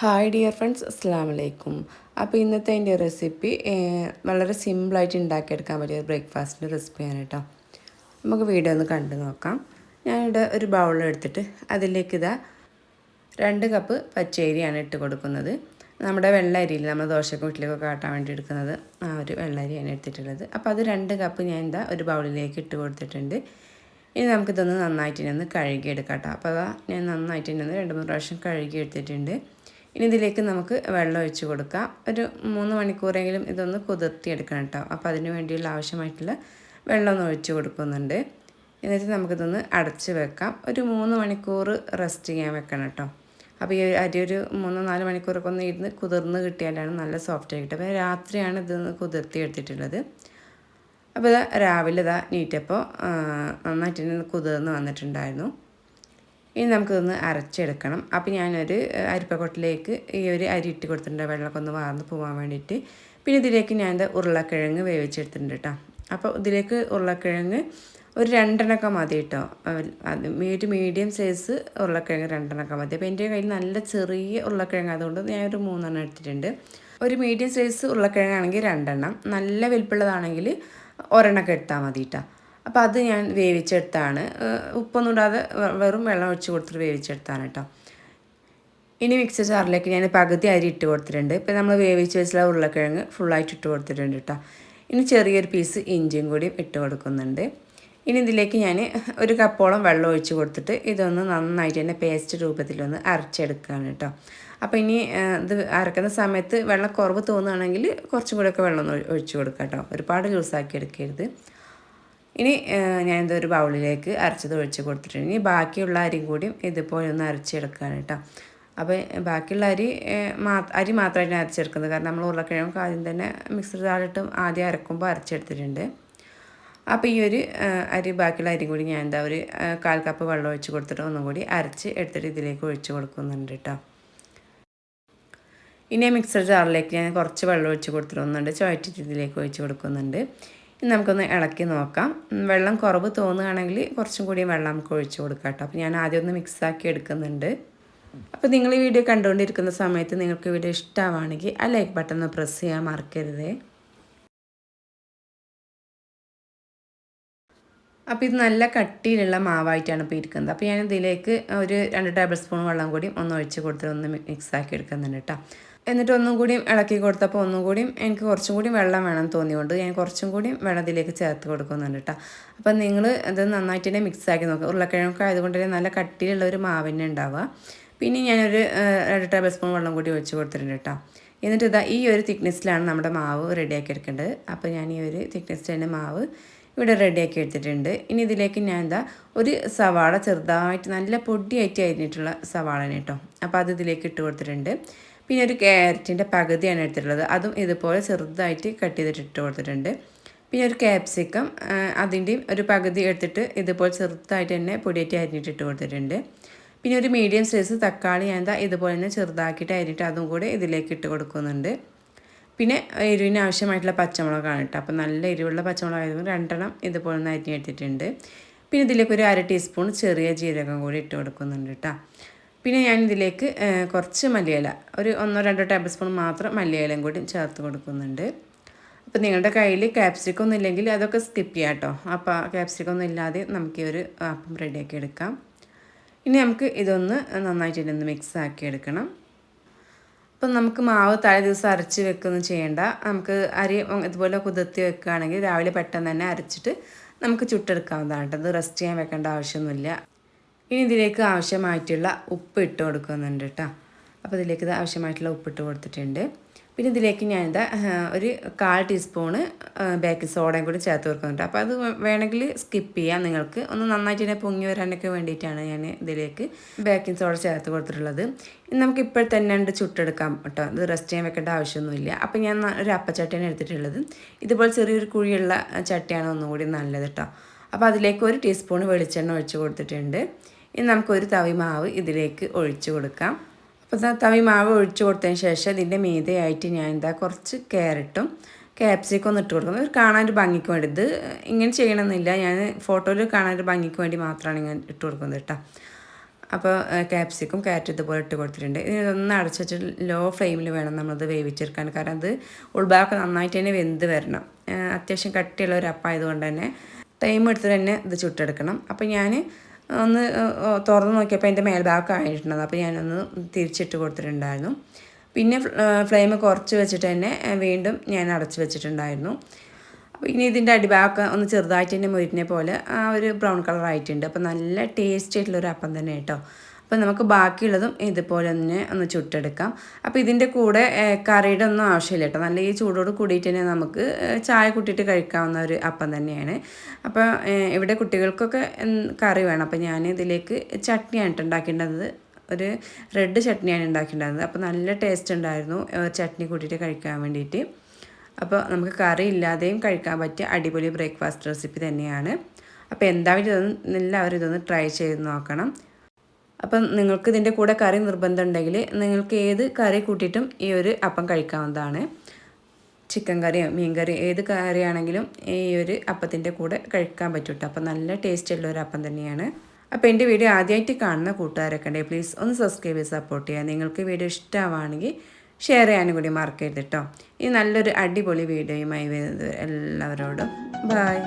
Hi dear friends അസ്സാം വലൈക്കും അപ്പോൾ ഇന്നത്തെ എന്റെ റെസിപ്പി വളരെ സിമ്പിളായിട്ട് ഉണ്ടാക്കിയെടുക്കാൻ പറ്റിയ ബ്രേക്ക്ഫാസ്റ്റിന്റെ റെസിപ്പിയാണ് കേട്ടോ. നമുക്ക് വീഡിയോ ഒന്ന് കണ്ടു നോക്കാം. ഞാനിവിടെ ഒരു ബൗൾ എടുത്തിട്ട് അതിലേക്ക് ഇതാ രണ്ട് കപ്പ് പച്ചരിയാണ് ഇട്ട് കൊടുക്കുന്നത്. നമ്മുടെ വെള്ളരിയിൽ നമ്മൾ ദോശക്ക് വീട്ടിലേക്കൊക്കെ കാട്ടാൻ വേണ്ടി എടുക്കുന്നത് ആ ഒരു വെള്ളരിയാണ് എടുത്തിട്ടുള്ളത്. അപ്പോൾ അത് രണ്ട് കപ്പ് ഞാൻ എന്താ ഒരു ബൗളിലേക്ക് ഇട്ട് കൊടുത്തിട്ടുണ്ട്. ഇനി നമുക്കിതൊന്ന് നന്നായിട്ട് ഇനി ഒന്ന് കഴുകിയെടുക്കാം കേട്ടോ. അപ്പോൾ അതാ ഞാൻ നന്നായിട്ട് ഇനി ഒന്ന് രണ്ട് മൂന്ന് പ്രാവശ്യം കഴുകി എടുത്തിട്ടുണ്ട് ഇനി ഇതിലേക്ക് നമുക്ക് വെള്ളം ഒഴിച്ച് കൊടുക്കാം. ഒരു മൂന്ന് മണിക്കൂറെങ്കിലും ഇതൊന്ന് കുതിർത്തിയെടുക്കണം കേട്ടോ. അപ്പോൾ അതിന് വേണ്ടിയുള്ള ആവശ്യമായിട്ടുള്ള വെള്ളം ഒന്ന് ഒഴിച്ച് കൊടുക്കുന്നുണ്ട്. എന്നിട്ട് നമുക്കിതൊന്ന് അടച്ച് വെക്കാം. ഒരു മൂന്ന് മണിക്കൂർ റെസ്റ്റ് ചെയ്യാൻ വെക്കണം കേട്ടോ. അപ്പോൾ ഈ അരി ഒരു മൂന്ന് നാല് മണിക്കൂറൊക്കെ ഒന്ന് ഇരുന്ന് കുതിർന്ന് കിട്ടിയാലാണ് നല്ല സോഫ്റ്റ് ആയിട്ട് അപ്പോൾ രാത്രിയാണ് ഇതൊന്ന് കുതിർത്തി എടുത്തിട്ടുള്ളത്. അപ്പോൾ ഇതാ രാവിലെ ഇതാ നീറ്റപ്പോൾ നന്നായിട്ട് കുതിർന്ന് വന്നിട്ടുണ്ടായിരുന്നു. ഇനി നമുക്കിതൊന്ന് അരച്ചെടുക്കണം. അപ്പോൾ ഞാനൊരു അരിപ്പക്കൊട്ടിലേക്ക് ഈ ഒരു അരി ഇട്ട് കൊടുത്തിട്ടുണ്ട്. വെള്ളമൊക്കെ ഒന്ന് വാർന്ന് പോകാൻ വേണ്ടിയിട്ട്. പിന്നെ ഇതിലേക്ക് ഞാൻ എന്താ ഉരുളക്കിഴങ്ങ് വേവിച്ചെടുത്തിട്ടുണ്ട് കേട്ടോ. അപ്പോൾ ഇതിലേക്ക് ഉരുളക്കിഴങ്ങ് ഒരു രണ്ടെണ്ണക്ക മതി കേട്ടോ. അത് ഒരു മീഡിയം സൈസ് ഉരുളക്കിഴങ്ങ് രണ്ടെണ്ണക്ക മതി. അപ്പോൾ എന്റെ കയ്യിൽ നല്ല ചെറിയ ഉരുളക്കിഴങ്ങ് അതുകൊണ്ട് ഞാൻ ഒരു മൂന്നെണ്ണം എടുത്തിട്ടുണ്ട്. ഒരു മീഡിയം സൈസ് ഉരുളക്കിഴങ്ങാണെങ്കിൽ രണ്ടെണ്ണം. നല്ല വലിപ്പുള്ളതാണെങ്കിൽ ഒരെണ്ണമൊക്കെ എടുത്താൽ മതി കേട്ടോ. അപ്പോൾ അത് ഞാൻ വേവിച്ചെടുത്താണ്. ഉപ്പൊന്നും ഇടാതെ വെറും വെള്ളം ഒഴിച്ച് കൊടുത്തിട്ട് വേവിച്ചെടുത്താണ് കേട്ടോ. ഇനി മിക്സർ ജാറിലേക്ക് ഞാൻ പകുതി അരി ഇട്ട് കൊടുത്തിട്ടുണ്ട്. ഇപ്പോൾ നമ്മൾ വേവിച്ച് വെച്ചുള്ള ഉരുളക്കിഴങ്ങ് ഫുള്ളായിട്ട് ഇട്ട് കൊടുത്തിട്ടുണ്ട് കേട്ടോ. ഇനി ചെറിയൊരു പീസ് ഇഞ്ചിയും കൂടി ഇട്ട് കൊടുക്കുന്നുണ്ട്. ഇനി ഇതിലേക്ക് ഞാൻ ഒരു കപ്പോളം വെള്ളം ഒഴിച്ച് കൊടുത്തിട്ട് ഇതൊന്ന് നന്നായിട്ട് തന്നെ പേസ്റ്റ് രൂപത്തിലൊന്ന് അരച്ചെടുക്കുകയാണ് കേട്ടോ. അപ്പോൾ ഇനി ഇത് അരക്കുന്ന സമയത്ത് വെള്ളം കുറവ് തോന്നുകയാണെങ്കിൽ കുറച്ചും കൂടെയൊക്കെ വെള്ളം ഒന്ന് ഒഴിച്ച് കൊടുക്കാം കേട്ടോ. ഒരുപാട് ലൂസാക്കി എടുക്കരുത്. ഇനി ഞാൻ ഒരു ബൗളിലേക്ക് അരച്ചത് ഒഴിച്ച് കൊടുത്തിട്ടുണ്ട്. ഇനി ബാക്കിയുള്ള അരിയും കൂടിയും ഇതുപോലെ ഒന്ന് അരച്ചെടുക്കുകയാണ് കേട്ടോ. അപ്പോൾ ബാക്കിയുള്ള അരി മാ അരി മാത്രമായിട്ട് അരച്ചെടുക്കുന്നത്. കാരണം നമ്മൾ ഉരുളക്കിഴങ്ങ് ആദ്യം തന്നെ മിക്സർ ജാറിട്ടും ആദ്യം അരക്കുമ്പോൾ അരച്ചെടുത്തിട്ടുണ്ട്. അപ്പോൾ ഈ ഒരു അരി ബാക്കിയുള്ള അരി കൂടി ഞാൻ എന്താ ഒരു കാൽ കപ്പ് വെള്ളം ഒഴിച്ച് കൊടുത്തിട്ട് ഒന്നും കൂടി അരച്ച് എടുത്തിട്ട് ഇതിലേക്ക് ഒഴിച്ച് കൊടുക്കുന്നുണ്ട് കേട്ടോ. ഇനി മിക്സർ ജാറിലേക്ക് ഞാൻ കുറച്ച് വെള്ളം ഒഴിച്ച് കൊടുത്തിട്ടൊന്നുണ്ട് ചുവറ്റിട്ട് ഇതിലേക്ക് ഒഴിച്ച് കൊടുക്കുന്നുണ്ട്. നമുക്കൊന്ന് ഇളക്കി നോക്കാം. വെള്ളം കുറവ് തോന്നുകയാണെങ്കിൽ കുറച്ചും കൂടി വെള്ളം നമുക്ക് ഒഴിച്ചു കൊടുക്കാം കേട്ടോ. അപ്പോൾ ഞാൻ ആദ്യം ഒന്ന് മിക്സാക്കി എടുക്കുന്നുണ്ട്. അപ്പോൾ നിങ്ങൾ ഈ വീഡിയോ കണ്ടുകൊണ്ടിരിക്കുന്ന സമയത്ത് നിങ്ങൾക്ക് വീഡിയോ ഇഷ്ടമാണെങ്കിൽ ആ ലൈക്ക് ബട്ടൺ ഒന്ന് പ്രസ് ചെയ്യാൻ മറക്കരുതേ. അപ്പോൾ ഇത് നല്ല കട്ടിയിലുള്ള മാവായിട്ടാണ് ഇപ്പോൾ ഇരിക്കുന്നത്. അപ്പോൾ ഞാൻ ഇതിലേക്ക് ഒരു രണ്ട് ടേബിൾ സ്പൂൺ വെള്ളം കൂടി ഒന്ന് ഒഴിച്ച് കൊടുത്തിട്ട് ഒന്ന് മിക്സാക്കി എടുക്കുന്നുണ്ട് കേട്ടോ. എന്നിട്ട് ഒന്നും കൂടിയും ഇളക്കി കൊടുത്തപ്പോൾ ഒന്നും കൂടിയും എനിക്ക് കുറച്ചും കൂടി വെള്ളം വേണം തോന്നിയുകൊണ്ട് ഞാൻ കുറച്ചും കൂടി വെള്ളം ഇതിലേക്ക് ചേർത്ത് കൊടുക്കുന്നുണ്ട് കേട്ടോ അപ്പം നിങ്ങൾ ഇത് നന്നായിട്ട് തന്നെ മിക്സ് ആക്കി നോക്കുക ഉരുളക്കിഴങ്ങൊക്കെ ആയതുകൊണ്ട് തന്നെ നല്ല കട്ടിയുള്ള ഒരു മാവിനെ ഉണ്ടാവുക. പിന്നെ ഞാനൊരു രണ്ട് ടേബിൾ സ്പൂൺ വെള്ളം കൂടി ഒഴിച്ച് കൊടുത്തിട്ടുണ്ട് കേട്ടോ എന്നിട്ട് ഇതാ ഈ ഒരു തിക്നെസ്സിലാണ് നമ്മുടെ മാവ് റെഡിയാക്കി എടുക്കേണ്ടത് അപ്പോൾ ഞാൻ ഈ ഒരു തിക്നെസ്സിൽ തന്നെ മാവ് ഇവിടെ റെഡിയാക്കി എടുത്തിട്ടുണ്ട്. ഇനി ഇതിലേക്ക് ഞാൻ എന്താ ഒരു സവാള ചെറുതായിട്ട് നല്ല പൊടിയായിട്ട് അരിഞ്ഞിട്ടുള്ള സവാളനെ കേട്ടോ അപ്പോൾ അത് ഇതിലേക്ക് ഇട്ട് കൊടുത്തിട്ടുണ്ട്. പിന്നെ ഒരു ക്യാരറ്റിന്റെ പകുതിയാണ് എടുത്തിട്ടുള്ളത്. അതും ഇതുപോലെ ചെറുതായിട്ട് കട്ട് ചെയ്തിട്ട് ഇട്ട് കൊടുത്തിട്ടുണ്ട്. പിന്നെ ഒരു ക്യാപ്സിക്കം അതിന്റെയും ഒരു പകുതി എടുത്തിട്ട് ഇതുപോലെ ചെറുതായിട്ട് തന്നെ പൊടിയായിട്ട് അരിഞ്ഞിട്ട് ഇട്ട് കൊടുത്തിട്ടുണ്ട്. പിന്നെ ഒരു മീഡിയം സൈസ് തക്കാളി ഞാൻ എന്താ ഇതുപോലെ തന്നെ ചെറുതാക്കിയിട്ട് അരിഞ്ഞിട്ട് അതും കൂടെ ഇതിലേക്ക് ഇട്ട് കൊടുക്കുന്നുണ്ട്. പിന്നെ എരിവിന് ആവശ്യമായിട്ടുള്ള പച്ചമുളകാണ് കേട്ടോ. അപ്പോൾ നല്ല എരിവുള്ള പച്ചമുളക് പച്ചമുളകായതുകൊണ്ട് രണ്ടെണ്ണം ഇതുപോലെ ഒന്ന് അരിഞ്ഞെടുത്തിട്ടുണ്ട് പിന്നെ ഇതിലേക്ക് ഒരു അര ടീസ്പൂൺ ചെറിയ ജീരകം കൂടി ഇട്ട് കൊടുക്കുന്നുണ്ട് കേട്ടോ. പിന്നെ ഞാൻ ഇതിലേക്ക് കുറച്ച് മല്ലിയില ഒരു ഒന്നോ രണ്ടോ ടേബിൾ സ്പൂൺ മാത്രം മല്ലിയിലയും കൂടി ചേർത്ത് കൊടുക്കുന്നുണ്ട്. അപ്പോൾ നിങ്ങളുടെ കയ്യിൽ ക്യാപ്സിക്കം ഒന്നും ഇല്ലെങ്കിൽ അതൊക്കെ സ്കിപ്പ് ചെയ്യാം കേട്ടോ അപ്പോൾ ക്യാപ്സിക്കം ഒന്നും ഇല്ലാതെ നമുക്ക് ഈ ഒരു അപ്പം റെഡിയാക്കി എടുക്കാം. ഇനി നമുക്ക് ഇതൊന്ന് നന്നായിട്ട് ഇതൊന്ന് മിക്സ് ആക്കി എടുക്കണം. അപ്പം നമുക്ക് മാവ് തലേ ദിവസം അരച്ച് വെക്കൊന്നും ചെയ്യേണ്ട. നമുക്ക് അരി ഇതുപോലെ കുതിർത്തി വെക്കുകയാണെങ്കിൽ രാവിലെ പെട്ടെന്ന് തന്നെ അരച്ചിട്ട് നമുക്ക് ചുട്ടെടുക്കാവുന്നതാണ് കേട്ടോ അത് റെസ്റ്റ് ചെയ്യാൻ വെക്കേണ്ട ആവശ്യമൊന്നുമില്ല. ഇനി ഇതിലേക്ക് ആവശ്യമായിട്ടുള്ള ഉപ്പ് ഇട്ട് കൊടുക്കുന്നുണ്ട് കേട്ടോ. അപ്പോൾ ഇതിലേക്ക് ആവശ്യമായിട്ടുള്ള ഉപ്പിട്ട് കൊടുത്തിട്ടുണ്ട്. പിന്നെ ഇതിലേക്ക് ഞാനിത് ഒരു കാൽ ടീസ്പൂണ് ബേക്കിംഗ് സോഡയും കൂടി ചേർത്ത് കൊടുക്കുന്നുണ്ട്. അപ്പോൾ അത് വേണമെങ്കിൽ സ്കിപ്പ് ചെയ്യാം നിങ്ങൾക്ക്. ഒന്ന് നന്നായിട്ട് തന്നെ പൊങ്ങി വരാനൊക്കെ വേണ്ടിയിട്ടാണ് ഞാൻ ഇതിലേക്ക് ബേക്കിംഗ് സോഡ ചേർത്ത് കൊടുത്തിട്ടുള്ളത്. നമുക്ക് ഇപ്പോൾ തന്നെ ഉണ്ട് ചുട്ടെടുക്കാം കേട്ടോ. ഇത് റെസ്റ്റ് ചെയ്യാൻ വെക്കേണ്ട ആവശ്യമൊന്നുമില്ല. അപ്പോൾ ഞാൻ ഒരു അപ്പച്ചട്ടിയാണ് എടുത്തിട്ടുള്ളത്. ഇതുപോലെ ചെറിയൊരു കുഴിയുള്ള ചട്ടിയാണ് ഒന്നുകൂടി നല്ലത് കേട്ടോ. അപ്പോൾ അതിലേക്ക് ഒരു ടീസ്പൂൺ വെളിച്ചെണ്ണ ഒഴിച്ച് കൊടുത്തിട്ടുണ്ട്. ഇനി നമുക്കൊരു തവി മാവ് ഇതിലേക്ക് ഒഴിച്ചു കൊടുക്കാം. അപ്പോൾ തവി മാവ് ഒഴിച്ചു കൊടുത്തതിന് ശേഷം ഇതിന്റെ മീതയായിട്ട് ഞാൻ എന്താ കുറച്ച് ക്യാരറ്റും ക്യാപ്സിക്കും ഒന്ന് ഇട്ട് കൊടുക്കുന്നത് ഒരു കാണാനൊരു ഭംഗിക്ക് വേണ്ടി ഇത് ഇങ്ങനെ ചെയ്യണമെന്നില്ല. ഞാൻ ഫോട്ടോയിൽ കാണാനൊരു ഭംഗിക്ക് വേണ്ടി മാത്രമാണ് ഞാൻ ഇട്ട് കൊടുക്കുന്നത് കേട്ടോ. അപ്പോൾ ക്യാപ്സിക്കും ക്യാരറ്റ് ഇതുപോലെ ഇട്ട് കൊടുത്തിട്ടുണ്ട്. ഇനി ഇതൊന്ന് അടച്ചു വെച്ചിട്ട് ലോ ഫ്ലെയിമിൽ വേണം നമ്മളത് വേവിച്ചെടുക്കാൻ. കാരണം അത് ഉൾഭാഗമൊക്കെ നന്നായിട്ട് തന്നെ വെന്ത് വരണം. അത്യാവശ്യം കട്ടിയുള്ള ഒരു അപ്പായതുകൊണ്ട് തന്നെ ടൈം എടുത്ത് തന്നെ ഇത് ചുട്ടെടുക്കണം. അപ്പോൾ ഞാൻ ഒന്ന് തുറന്ന് നോക്കിയപ്പോൾ അതിന്റെ മേൽഭാഗം ആയിട്ടുള്ളത് അപ്പോൾ ഞാനൊന്ന് തിരിച്ചിട്ട് കൊടുത്തിട്ടുണ്ടായിരുന്നു. പിന്നെ ഫ്ലെയിം കുറച്ച് വെച്ചിട്ട് തന്നെ വീണ്ടും ഞാൻ അടച്ച് വെച്ചിട്ടുണ്ടായിരുന്നു. അപ്പോൾ ഇനി ഇതിന്റെ അടിഭാഗമൊക്കെ ഒന്ന് ചെറുതായിട്ട് തന്നെ മുരിഞ്ഞ പോലെ ആ ഒരു ബ്രൗൺ കളർ ആയിട്ടുണ്ട് അപ്പോൾ നല്ല ടേസ്റ്റ് ആയിട്ടുള്ളൊരു അപ്പം തന്നെ കേട്ടോ. അപ്പോൾ നമുക്ക് ബാക്കിയുള്ളതും ഇതുപോലെ തന്നെ ഒന്ന് ചുട്ടെടുക്കാം. അപ്പോൾ ഇതിന്റെ കൂടെ കറിയുടെ ഒന്നും ആവശ്യമില്ല കേട്ടോ. നല്ല ഈ ചൂടോട് കൂടിയിട്ട് തന്നെ നമുക്ക് ചായ കൂട്ടിയിട്ട് കഴിക്കാവുന്ന ഒരു അപ്പം തന്നെയാണ്. അപ്പോൾ ഇവിടെ കുട്ടികൾക്കൊക്കെ കറി വേണം. അപ്പോൾ ഞാൻ ഇതിലേക്ക് ചട്നിയാണ് ഉണ്ടാക്കേണ്ടത്. ഒരു റെഡ് ചട്നിയാണ് ഉണ്ടാക്കിയിട്ടുണ്ടായിരുന്നത് അപ്പോൾ നല്ല ടേസ്റ്റ് ഉണ്ടായിരുന്നു ചട്നി കൂട്ടിയിട്ട് കഴിക്കാൻ വേണ്ടിയിട്ട്. അപ്പോൾ നമുക്ക് കറി ഇല്ലാതെയും കഴിക്കാൻ പറ്റിയ അടിപൊളി ബ്രേക്ക്ഫാസ്റ്റ് റെസിപ്പി തന്നെയാണ്. അപ്പോൾ എന്തായാലും ഇതൊന്ന് എല്ലാവരും ഇതൊന്ന് ട്രൈ ചെയ്ത് നോക്കണം. അപ്പം നിങ്ങൾക്ക് ഇതിന്റെ കൂടെ കറി നിർബന്ധം ഉണ്ടെങ്കിൽ നിങ്ങൾക്ക് ഏത് കറി കൂട്ടിയിട്ടും ഈ ഒരു അപ്പം കഴിക്കാവുന്നതാണ്. ചിക്കൻ കറിയോ മീൻ കറിയോ ഏത് കറിയാണെങ്കിലും ഈ ഒരു അപ്പത്തിന്റെ കൂടെ കഴിക്കാൻ പറ്റൂട്ടോ. അപ്പം നല്ല ടേസ്റ്റ് ഉള്ള ഒരു അപ്പം തന്നെയാണ്. അപ്പോൾ എന്റെ വീഡിയോ ആദ്യമായിട്ട് കാണുന്ന കൂട്ടുകാരൊക്കെ ഉണ്ടെങ്കിൽ പ്ലീസ് ഒന്ന് സബ്സ്ക്രൈബ് ചെയ്ത് സപ്പോർട്ട് ചെയ്യുക. നിങ്ങൾക്ക് വീഡിയോ ഇഷ്ടമാണെങ്കിൽ ഷെയർ ചെയ്യാനും കൂടി മറക്കരുത് കേട്ടോ ഈ നല്ലൊരു അടിപൊളി വീഡിയോയുമായി വരുന്നത് എല്ലാവരോടും ബായ്